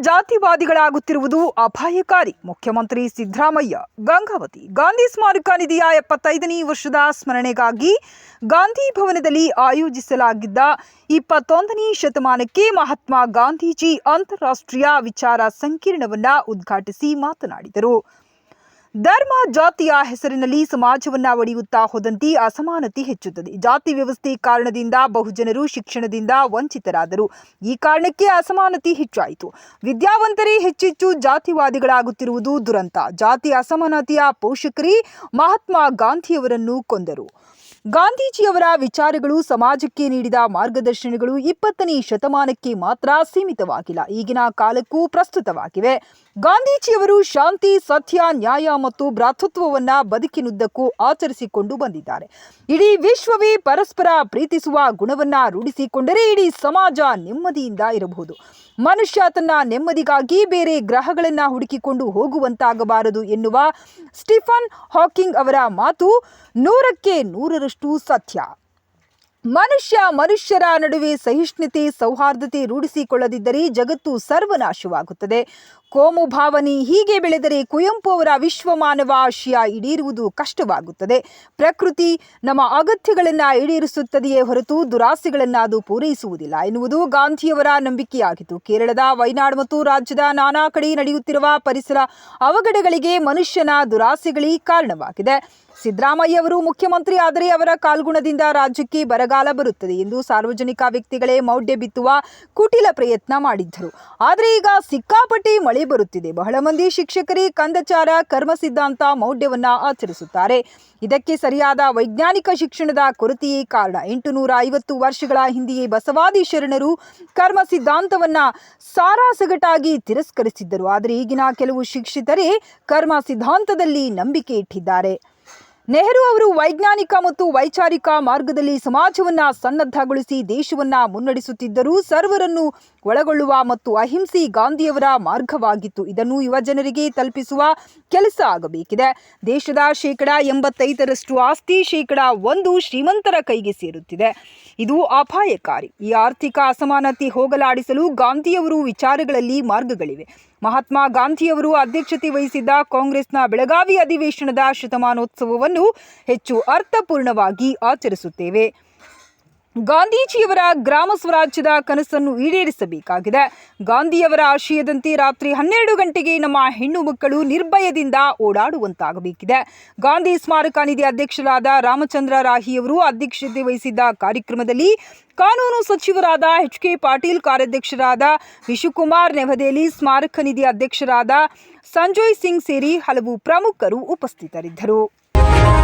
ಜಾತಿವಾದಿಗಳಾಗುತ್ತಿರುವುದು ಅಪಾಯಕಾರಿ. ಮುಖ್ಯಮಂತ್ರಿ ಸಿದ್ದರಾಮಯ್ಯ, ಗಂಗಾವತಿ, ಗಾಂಧಿ ಸ್ಮಾರಕ ನಿಧಿಯ ಎಪ್ಪತ್ತೈದನೇ ವರ್ಷದ ಸ್ಮರಣೆಗಾಗಿ ಗಾಂಧಿ ಭವನದಲ್ಲಿ ಆಯೋಜಿಸಲಾಗಿದ್ದ ಇಪ್ಪತ್ತೊಂದನೇ ಶತಮಾನಕ್ಕೆ ಮಹಾತ್ಮ ಗಾಂಧೀಜಿ ಅಂತಾರಾಷ್ಟ್ರೀಯ ವಿಚಾರ ಸಂಕೀರ್ಣವನ್ನು ಉದ್ಘಾಟಿಸಿ ಮಾತನಾಡಿದರು. ಧರ್ಮ ಜಾತಿಯ ಹೆಸರಿನಲ್ಲಿ ಸಮಾಜವನ್ನ ಒಡೆಯುತ್ತಾ ಹೋದಂತೆ ಅಸಮಾನತೆ ಹೆಚ್ಚುತ್ತದೆ. ಜಾತಿ ವ್ಯವಸ್ಥೆ ಕಾರಣದಿಂದ ಬಹುಜನರು ಶಿಕ್ಷಣದಿಂದ ವಂಚಿತರಾದರು. ಈ ಕಾರಣಕ್ಕೆ ಅಸಮಾನತೆ ಹೆಚ್ಚಾಯಿತು. ವಿದ್ಯಾವಂತರೇ ಹೆಚ್ಚೆಚ್ಚು ಜಾತಿವಾದಿಗಳಾಗುತ್ತಿರುವುದು ದುರಂತ. ಜಾತಿ ಅಸಮಾನತೆಯ ಪೋಷಕರೇ ಮಹಾತ್ಮ ಗಾಂಧಿಯವರನ್ನು ಕೊಂದರು. ಗಾಂಧೀಜಿಯವರ ವಿಚಾರಗಳು ಸಮಾಜಕ್ಕೆ ನೀಡಿದ ಮಾರ್ಗದರ್ಶನಗಳು ಇಪ್ಪತ್ತನೇ ಶತಮಾನಕ್ಕೆ ಮಾತ್ರ ಸೀಮಿತವಾಗಿಲ್ಲ. ಈಗಿನ ಕಾಲಕ್ಕೂ ಪ್ರಸ್ತುತವಾಗಿವೆ. ಗಾಂಧೀಜಿಯವರು ಶಾಂತಿ, ಸತ್ಯ, ನ್ಯಾಯ ಮತ್ತು ಭ್ರಾತೃತ್ವವನ್ನ ಬದುಕಿನುದ್ದಕ್ಕೂ ಆಚರಿಸಿಕೊಂಡು ಬಂದಿದ್ದಾರೆ. ಇಡೀ ವಿಶ್ವವೇ ಪರಸ್ಪರ ಪ್ರೀತಿಸುವ ಗುಣವನ್ನ ರೂಢಿಸಿಕೊಂಡರೆ ಇಡೀ ಸಮಾಜ ನೆಮ್ಮದಿಯಿಂದ ಇರಬಹುದು. ಮನುಷ್ಯ ತನ್ನ ನೆಮ್ಮದಿಗಾಗಿ ಬೇರೆ ಗ್ರಹಗಳನ್ನ ಹುಡುಕಿಕೊಂಡು ಹೋಗುವಂತಾಗಬಾರದು ಎನ್ನುವ ಸ್ಟಿಫನ್ ಹಾಕಿಂಗ್ ಅವರ ಮಾತು ನೂರಕ್ಕೆ ನೂರರಷ್ಟು ಸತ್ಯ ಮನುಷ್ಯ ಮನುಷ್ಯರ ನಡುವೆ ಸಹಿಷ್ಣುತೆ, ಸೌಹಾರ್ದತೆ ರೂಢಿಸಿಕೊಳ್ಳದಿದ್ದರೆ ಜಗತ್ತು ಸರ್ವನಾಶವಾಗುತ್ತದೆ. ಕೋಮು ಭಾವನೆ ಹೀಗೆ ಬೆಳೆದರೆ ಕುವೆಂಪು ಅವರ ವಿಶ್ವಮಾನವ ಆಶಯ ಈಡೇರುವುದು ಕಷ್ಟವಾಗುತ್ತದೆ. ಪ್ರಕೃತಿ ನಮ್ಮ ಅಗತ್ಯಗಳನ್ನು ಈಡೇರಿಸುತ್ತದೆಯೇ ಹೊರತು ದುರಾಸೆಗಳನ್ನು ಅದು ಪೂರೈಸುವುದಿಲ್ಲ ಎನ್ನುವುದು ಗಾಂಧಿಯವರ ನಂಬಿಕೆಯಾಗಿತ್ತು. ಕೇರಳದ ವೈನಾಡ್ ಮತ್ತು ರಾಜ್ಯದ ನಾನಾ ಕಡೆ ನಡೆಯುತ್ತಿರುವ ಪರಿಸರ ಅವಘಡಗಳಿಗೆ ಮನುಷ್ಯನ ದುರಾಸೆಗಳೇ ಕಾರಣವಾಗಿದೆ. ಸಿದ್ದರಾಮಯ್ಯ ಅವರು ಮುಖ್ಯಮಂತ್ರಿ ಆದರೆ ಅವರ ಕಾಲ್ಗುಣದಿಂದ ರಾಜ್ಯಕ್ಕೆ ಬರಗಾಲ ಬರುತ್ತದೆ ಎಂದು ಸಾರ್ವಜನಿಕ ವ್ಯಕ್ತಿಗಳೇ ಮೌಢ್ಯ ಬಿತ್ತುವ ಕುಟಿಲ ಪ್ರಯತ್ನ ಮಾಡಿದ್ದರು. ಆದರೆ ಈಗ ಸಿಕ್ಕಾಪಟ್ಟಿ ಮಳೆ ಬರುತ್ತಿದೆ. ಬಹಳ ಮಂದಿ ಶಿಕ್ಷಕರೇ ಕಂದಚಾರ, ಕರ್ಮ ಸಿದ್ಧಾಂತ ಮೌಢ್ಯವನ್ನ ಆಚರಿಸುತ್ತಾರೆ. ಇದಕ್ಕೆ ಸರಿಯಾದ ವೈಜ್ಞಾನಿಕ ಶಿಕ್ಷಣದ ಕೊರತೆಯೇ ಕಾರಣ. ಎಂಟು ನೂರ ಐವತ್ತು ವರ್ಷಗಳ ಹಿಂದೆಯೇ ಬಸವಾದಿ ಶರಣರು ಕರ್ಮ ಸಿದ್ಧಾಂತವನ್ನ ಸಾರಾಸಗಟಾಗಿ ತಿರಸ್ಕರಿಸಿದ್ದರು. ಆದರೆ ಈಗಿನ ಕೆಲವು ಶಿಕ್ಷಿತರೇ ಕರ್ಮ ಸಿದ್ಧಾಂತದಲ್ಲಿ ನಂಬಿಕೆ ಇಟ್ಟಿದ್ದಾರೆ. ನೆಹರು ಅವರು ವೈಜ್ಞಾನಿಕ ಮತ್ತು ವೈಚಾರಿಕ ಮಾರ್ಗದಲ್ಲಿ ಸಮಾಜವನ್ನ ಸನ್ನದ್ಧಗೊಳಿಸಿ ದೇಶವನ್ನ ಮುನ್ನಡೆಸುತ್ತಿದ್ದರೂ ಸರ್ವರನ್ನು ಒಳಗೊಳ್ಳುವ ಮತ್ತು ಅಹಿಂಸೆ ಗಾಂಧಿಯವರ ಮಾರ್ಗವಾಗಿತ್ತು. ಇದನ್ನು ಯುವಜನರಿಗೆ ತಲುಪಿಸುವ ಕೆಲಸ ಆಗಬೇಕಿದೆ. ದೇಶದ ಶೇಕಡ ಎಂಬತ್ತೈದರಷ್ಟು ಆಸ್ತಿ ಶೇಕಡ ಒಂದು ಶ್ರೀಮಂತರ ಕೈಗೆ ಸೇರುತ್ತಿದೆ. ಇದು ಅಪಾಯಕಾರಿ. ಈ ಆರ್ಥಿಕ ಅಸಮಾನತೆ ಹೋಗಲಾಡಿಸಲು ಗಾಂಧಿಯವರು ವಿಚಾರಗಳಲ್ಲಿ ಮಾರ್ಗಗಳಿವೆ. ಮಹಾತ್ಮ ಗಾಂಧಿಯವರು ಅಧ್ಯಕ್ಷತೆ ವಹಿಸಿದ್ದ ಕಾಂಗ್ರೆಸ್ನ ಬೆಳಗಾವಿ ಅಧಿವೇಶನದ ಶತಮಾನೋತ್ಸವವನ್ನು ಹೆಚ್ಚು ಅರ್ಥಪೂರ್ಣವಾಗಿ ಆಚರಿಸುತ್ತೇವೆ. ಗಾಂಧೀಜಿಯವರ ಗ್ರಾಮ ಸ್ವರಾಜ್ಯದ ಕನಸನ್ನು ಈಡೇರಿಸಬೇಕಾಗಿದೆ. ಗಾಂಧಿಯವರ ಆಶಯದಂತೆ ರಾತ್ರಿ ಹನ್ನೆರಡು ಗಂಟೆಗೆ ನಮ್ಮ ಹೆಣ್ಣು ಮಕ್ಕಳು ನಿರ್ಭಯದಿಂದ ಓಡಾಡುವಂತಾಗಬೇಕಿದೆ. ಗಾಂಧಿ ಸ್ಮಾರಕ ನಿಧಿ ಅಧ್ಯಕ್ಷರಾದ ರಾಮಚಂದ್ರ ರಾಹಿಯವರು ಅಧ್ಯಕ್ಷತೆ ವಹಿಸಿದ್ದ ಕಾರ್ಯಕ್ರಮದಲ್ಲಿ ಕಾನೂನು ಸಚಿವರಾದ ಎಚ್ ಕೆ ಪಾಟೀಲ್ ಕಾರ್ಯಾಧ್ಯಕ್ಷರಾದ ವಿಶುಕುಮಾರ್ ನೆವದೆಹಲಿ ಸ್ಮಾರಕ ನಿಧಿ ಅಧ್ಯಕ್ಷರಾದ ಸಂಜಯ್ ಸಿಂಗ್ ಸೇರಿ ಹಲವು ಪ್ರಮುಖರು ಉಪಸ್ಥಿತರಿದ್ದರು.